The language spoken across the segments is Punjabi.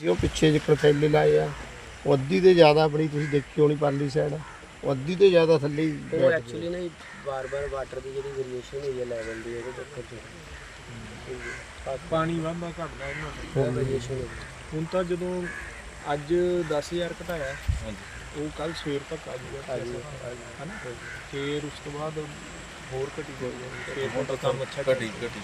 ਉਹ ਪਿੱਛੇ ਜਿੱਕਰ ਥੈਲੇ ਲਾਏ ਆ। ਉਹ ਅੱਧੀ ਤੇ ਜ਼ਿਆਦਾ ਆਪਣੀ ਤੁਸੀਂ ਦੇਖੀ ਹੋਣੀ ਪਰਲੀ ਸਾਈਡ ਉਹ ਅੱਧੀ ਤੇ ਜ਼ਿਆਦਾ ਥੱਲੇ ਹੀ ਉਹ ਬੈਠ ਐਕਚੁਅਲੀ ਨਾ ਬਾਰ-ਬਾਰ ਵਾਟਰ ਦੀ ਜਿਹੜੀ ਵੇਰੀਏਸ਼ਨ ਹੋਈ ਹੈ ਲੈਵਲ ਦੀ ਉਹਦੇ ਚੱਕਰ 'ਚ ਪਾਣੀ ਵਾਧਾ ਘਟਦਾ ਉਹਨਾਂ ਦਾ। ਵੇਰੀਏਸ਼ਨ ਹੁਣ ਤਾਂ ਜਦੋਂ ਅੱਜ 10000 ਘਟਾਇਆ ਉਹ ਕੱਲ ਸਵੇਰ ਤੱਕ ਆ ਜਾਊਗਾ। ਹਨਾ? ਫਿਰ ਉਸ ਤੋਂ ਬਾਅਦ ਹੋਰ ਘਟੀ ਜਾਊਗਾ। ਫਿਰ ਹੁਣ ਤਾਂ ਕੰਮ ਅੱਛਾ ਘਟੀ ਘਟੀ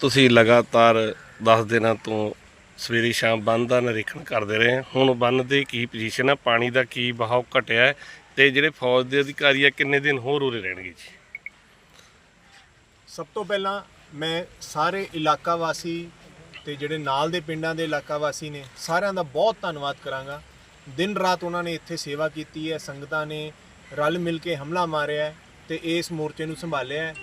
ਤੁਸੀਂ ਲਗਾਤਾਰ 10 ਦਿਨਾਂ ਤੋਂ ਸਵੇਰੇ ਸ਼ਾਮ ਬੰਨ ਦਾ ਨਿਰੀਖਣ ਕਰਦੇ ਰਹੇ। ਹੁਣ ਬੰਨ ਦੀ ਕੀ ਪੋਜੀਸ਼ਨ ਹੈ ਪਾਣੀ ਦਾ ਕੀ ਬਹਾਅ ਘਟਿਆ ਹੈ? ਤੇ ਜਿਹੜੇ ਫੌਜ ਦੇ ਅਧਿਕਾਰੀ ਆ, ਕਿੰਨੇ ਦਿਨ ਹੋਰ ਉਰੇ ਰਹਿਣਗੇ ਜੀ? ਸਭ ਤੋਂ ਪਹਿਲਾਂ ਮੈਂ ਸਾਰੇ ਇਲਾਕਾ ਵਾਸੀ ਤੇ ਜਿਹੜੇ ਨਾਲ ਦੇ ਪਿੰਡਾਂ ਦੇ ਇਲਾਕਾ ਵਾਸੀ ਨੇ, ਸਾਰਿਆਂ ਦਾ ਬਹੁਤ ਧੰਨਵਾਦ ਕਰਾਂਗਾ। ਦਿਨ ਰਾਤ ਉਹਨਾਂ ਨੇ ਇੱਥੇ ਸੇਵਾ ਕੀਤੀ ਹੈ, ਸੰਗਤਾਂ ਨੇ ਰਲ ਮਿਲ ਕੇ ਹਮਲਾ ਮਾਰਿਆ ਹੈ ਤੇ ਇਸ ਮੋਰਚੇ ਨੂੰ ਸੰਭਾਲਿਆ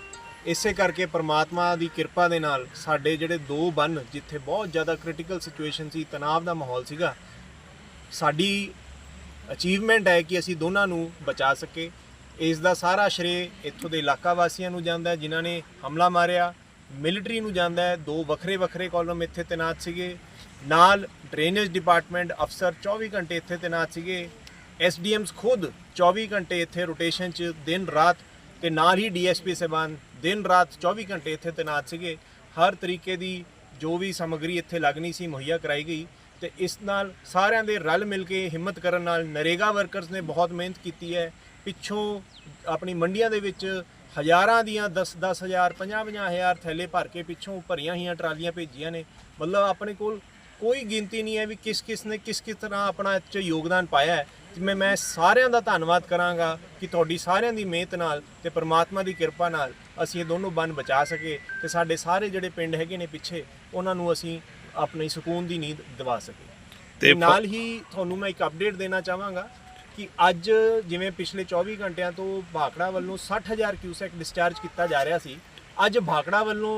ਇਸੇ ਕਰਕੇ ਪ੍ਰਮਾਤਮਾ ਦੀ ਕਿਰਪਾ ਦੇ ਨਾਲ ਸਾਡੇ ਜਿਹੜੇ ਦੋ ਬੰਨ ਜਿੱਥੇ ਬਹੁਤ ਜ਼ਿਆਦਾ ਕ੍ਰਿਟੀਕਲ ਸਿਚੁਏਸ਼ਨ ਸੀ, ਤਣਾਅ ਦਾ ਮਾਹੌਲ ਸੀਗਾ, ਸਾਡੀ ਅਚੀਵਮੈਂਟ ਹੈ ਕਿ ਅਸੀਂ ਦੋਨਾਂ ਨੂੰ ਬਚਾ ਸਕੇ ਇਸ ਦਾ ਸਾਰਾ ਸ਼੍ਰੇ ਇੱਥੋਂ ਦੇ ਇਲਾਕਾ ਵਾਸੀਆਂ ਨੂੰ ਜਾਂਦਾ ਹੈ, ਜਿਨ੍ਹਾਂ ਨੇ ਹਮਲਾ ਮਾਰਿਆ ਮਿਲਟਰੀ ਨੂੰ ਜਾਂਦਾ ਹੈ। ਦੋ ਵੱਖਰੇ ਵੱਖਰੇ ਕਾਲਮ ਇੱਥੇ ਤੈਨਾਤ ਸੀਗੇ। ਨਾਲ ਡਰੇਨੇਜ ਡਿਪਾਰਟਮੈਂਟ ਅਫਸਰ 24 ਘੰਟੇ ਇੱਥੇ ਤੈਨਾਤ ਸੀਗੇ। ਐਸਡੀਐਮਸ ਖੁਦ 24 ਘੰਟੇ ਇੱਥੇ ਰੋਟੇਸ਼ਨ 'ਚ ਦਿਨ ਰਾਤ ਤੇ ਨਾਲ ਹੀ ਡੀਐਸਪੀ ਸਾਹਿਬਾਨ ਦਿਨ ਰਾਤ 24 ਘੰਟੇ ਇੱਥੇ ਤੈਨਾਤ ਸੀਗੇ। ਹਰ ਤਰੀਕੇ ਦੀ ਜੋ ਵੀ ਸਮੱਗਰੀ ਇੱਥੇ ਲੱਗਣੀ ਸੀ, ਮੁਹੱਈਆ ਕਰਾਈ ਗਈ ਤੇ ਇਸ ਨਾਲ ਸਾਰਿਆਂ ਦੇ ਰਲ ਮਿਲ ਕੇ ਹਿੰਮਤ ਕਰਨ ਨਾਲ ਨਰੇਗਾ ਵਰਕਰਸ ਨੇ ਬਹੁਤ ਮਿਹਨਤ ਕੀਤੀ ਹੈ। ਪਿੱਛੋਂ ਆਪਣੀ ਮੰਡੀਆਂ ਦੇ ਵਿੱਚ ਹਜ਼ਾਰਾਂ ਦੀਆਂ 10 10 ਹਜ਼ਾਰ 50 50 ਹਜ਼ਾਰ ਥੈਲੇ ਭਰ ਕੇ ਪਿੱਛੋਂ ਭਰੀਆਂ ਹੋਈਆਂ ਟਰਾਲੀਆਂ ਭੇਜੀਆਂ ਨੇ। ਮਤਲਬ ਆਪਣੇ ਕੋਲ ਕੋਈ ਗਿਣਤੀ ਨਹੀਂ ਹੈ ਵੀ ਕਿਸ ਕਿਸ ਨੇ ਕਿਸ ਕਿਸ ਤਰ੍ਹਾਂ ਆਪਣਾ ਇਹ 'ਚ ਯੋਗਦਾਨ ਪਾਇਆ ਹੈ। ਮੈਂ ਮੈਂ ਸਾਰਿਆਂ ਦਾ ਧੰਨਵਾਦ ਕਰਾਂਗਾ ਕਿ ਤੁਹਾਡੀ ਸਾਰਿਆਂ ਦੀ ਮਿਹਨਤ ਨਾਲ ਤੇ ਪ੍ਰਮਾਤਮਾ ਦੀ ਕਿਰਪਾ ਨਾਲ ਅਸੀਂ ਇਹ ਦੋਨੋਂ ਬੰਨ ਬਚਾ ਸਕੇ ਤੇ ਸਾਡੇ ਸਾਰੇ ਜਿਹੜੇ ਪਿੰਡ ਹੈਗੇ ਨੇ ਪਿੱਛੇ ਉਹਨਾਂ ਨੂੰ ਅਸੀਂ ਆਪਣੀ ਸਕੂਨ ਦੀ ਨੀਂਦ ਦਿਵਾ ਸਕੇ। ਤੇ ਨਾਲ ਹੀ ਤੁਹਾਨੂੰ ਮੈਂ ਇੱਕ ਅਪਡੇਟ ਦੇਣਾ ਚਾਹਾਂਗਾ ਕਿ ਅੱਜ ਜਿਵੇਂ ਪਿਛਲੇ 24 ਘੰਟਿਆਂ ਤੋਂ ਭਾਖੜਾ ਵੱਲੋਂ 60000 ਕਿਊਸੈਕ ਡਿਸਚਾਰਜ ਕੀਤਾ ਜਾ ਰਿਹਾ ਸੀ। ਅੱਜ ਭਾਖੜਾ ਵੱਲੋਂ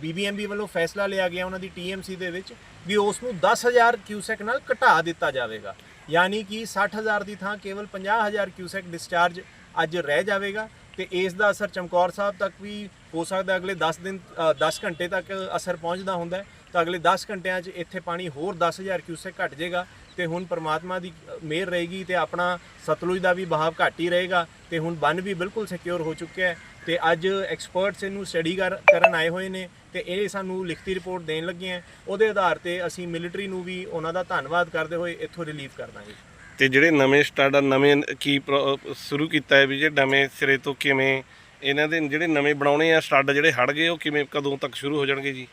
ਬੀਬੀਐਮਬੀ ਵੱਲੋਂ ਫੈਸਲਾ ਲਿਆ ਗਿਆ ਉਹਨਾਂ ਦੀ ਟੀਐਮਸੀ ਦੇ ਵਿੱਚ ਵੀ ਉਸ ਨੂੰ 10000 ਕਿਊਸੈਕ ਨਾਲ ਘਟਾ ਦਿੱਤਾ ਜਾਵੇਗਾ। ਯਾਨੀ ਕਿ 60000 ਦੀ ਥਾਂ ਕੇਵਲ 50000 ਕਿਊਸੈਕ ਡਿਸਚਾਰਜ ਅੱਜ ਰਹਿ ਜਾਵੇਗਾ ਤੇ ਇਸ ਦਾ ਅਸਰ ਚਮਕੌਰ ਸਾਹਿਬ ਤੱਕ ਵੀ ਹੋ ਸਕਦਾ ਅਗਲੇ 10 ਦਿਨ ਅ, 10 ਘੰਟੇ ਤੱਕ ਅਸਰ ਪਹੁੰਚਦਾ ਹੁੰਦਾ ਤਾਂ ਅਗਲੇ 10 ਘੰਟਿਆਂ 'ਚ ਇੱਥੇ ਪਾਣੀ ਹੋਰ 10000 ਕਿਊਸੈਕ ਘਟ ਜਾਏਗਾ ਤੇ ਹੁਣ ਪ੍ਰਮਾਤਮਾ ਦੀ ਮਿਹਰ ਰਹੇਗੀ ਤੇ ਆਪਣਾ ਸਤਲੁਜ ਦਾ ਵੀ ਬਹਾਵ ਘੱਟ ਹੀ ਰਹੇਗਾ ਤੇ ਹੁਣ ਬੰਨ ਵੀ ਬਿਲਕੁਲ ਸਿਕਿਉਰ ਹੋ ਚੁੱਕਿਆ ਹੈ। ਤੇ ਅੱਜ ਐਕਸਪਰਟਸ ਇਹਨੂੰ ਸਟੱਡੀ ਕਰਨ ਆਏ ਹੋਏ ਨੇ ਤੇ ਇਹ ਸਾਨੂੰ ਲਿਖਤੀ ਰਿਪੋਰਟ ਦੇਣ ਲੱਗੇ ਆ। ਉਹਦੇ ਆਧਾਰ ਤੇ ਅਸੀਂ ਮਿਲਟਰੀ ਨੂੰ ਵੀ ਉਹਨਾਂ ਦਾ ਧੰਨਵਾਦ ਕਰਦੇ ਹੋਏ ਇੱਥੋਂ ਰਿਲੀਵ ਕਰ ਦਾਂਗੇ। ਤੇ ਜਿਹੜੇ ਨਵੇਂ ਸਟਾਰਟ ਨਵੇਂ ਕੀ ਪ੍ਰੋ- ਸ਼ੁਰੂ ਕੀਤਾ ਹੈ ਵੀ ਜੇ ਨਵੇਂ ਸਿਰੇ ਤੋਂ ਕਿਵੇਂ ਇਹਨਾਂ ਦੇ ਜਿਹੜੇ ਨਵੇਂ ਬਣਾਉਣੇ ਆ ਸਟੱਡ ਜਿਹੜੇ ਹਟ ਗਏ, ਉਹ ਕਿਵੇਂ ਕਦੋਂ ਤੱਕ ਸ਼ੁਰੂ ਹੋ ਜਾਣਗੇ ਜੀ?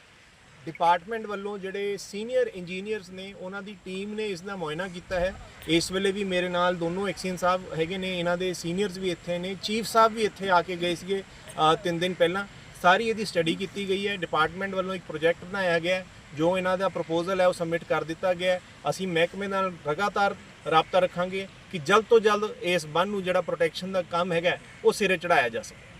ਡਿਪਾਰਟਮੈਂਟ ਵੱਲੋਂ ਜਿਹੜੇ ਸੀਨੀਅਰ ਇੰਜੀਨੀਅਰਸ ਨੇ ਉਹਨਾਂ ਦੀ ਟੀਮ ਨੇ ਇਸ ਦਾ ਮੁਆਇਨਾ ਕੀਤਾ ਹੈ। ਇਸ ਵੇਲੇ ਵੀ ਮੇਰੇ ਨਾਲ ਦੋਨੋਂ ਐਕਸੀਅਨ ਸਾਹਿਬ ਹੈਗੇ ਨੇ ਇਹਨਾਂ ਦੇ ਸੀਨੀਅਰਸ ਵੀ ਇੱਥੇ ਨੇ ਚੀਫ ਸਾਹਿਬ ਵੀ ਇੱਥੇ ਆ ਕੇ ਗਏ ਸੀਗੇ ਅ, ਤਿੰਨ ਦਿਨ ਪਹਿਲਾਂ। ਸਾਰੀ ਇਹਦੀ ਸਟੱਡੀ ਕੀਤੀ ਗਈ ਹੈ ਡਿਪਾਰਟਮੈਂਟ ਵੱਲੋਂ ਇੱਕ ਪ੍ਰੋਜੈਕਟ ਬਣਾਇਆ ਗਿਆ ਹੈ ਜੋ ਇਹਨਾਂ ਦਾ ਪ੍ਰਪੋਜ਼ਲ ਹੈ ਉਹ ਸਬਮਿਟ ਕਰ ਦਿੱਤਾ ਗਿਆ ਅਸੀਂ ਮਹਿਕਮੇ ਨਾਲ ਲਗਾਤਾਰ ਰਾਬਤਾ ਰੱਖਾਂਗੇ ਕਿ ਜਲਦ ਤੋਂ ਜਲਦ ਇਸ ਬੰਨ ਨੂੰ ਜਿਹੜਾ ਪ੍ਰੋਟੈਕਸ਼ਨ ਦਾ ਕੰਮ ਹੈਗਾ ਉਹ ਸਿਰੇ ਚੜਾਇਆ ਜਾ ਸਕੇ।